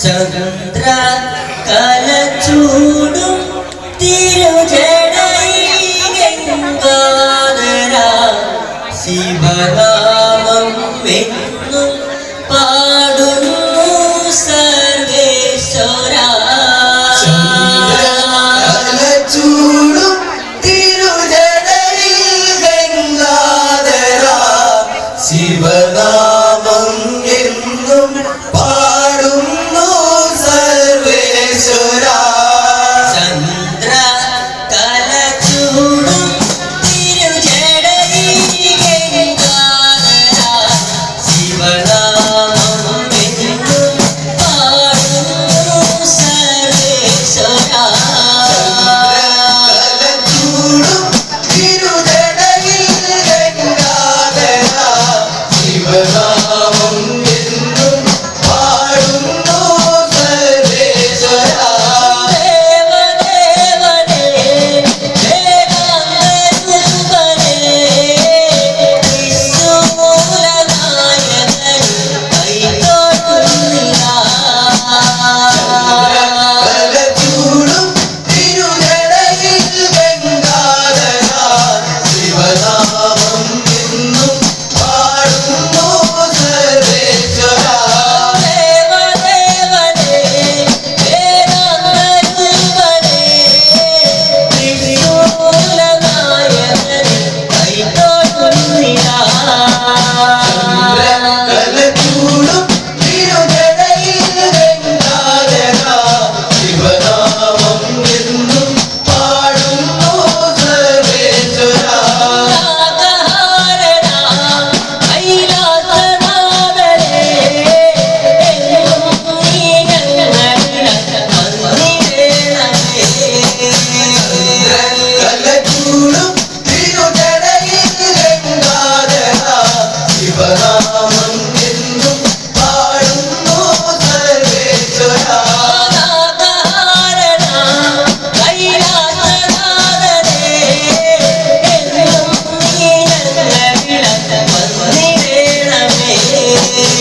ചന്ദ്ര കലച്ചൂടും തിരുജടൈകങ്കാധര ശിവനാമം എന്നും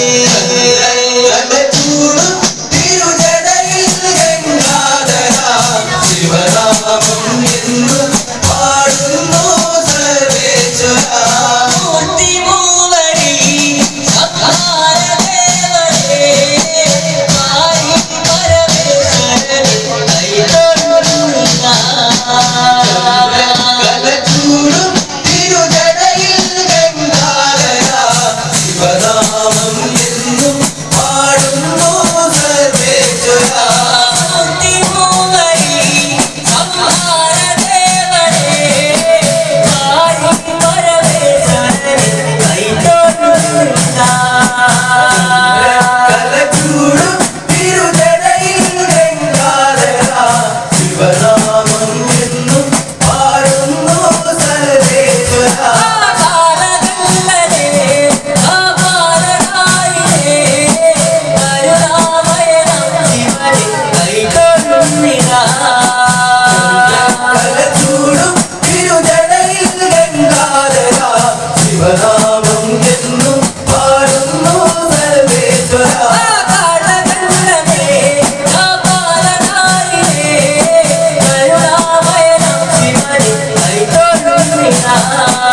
yeah. 啊。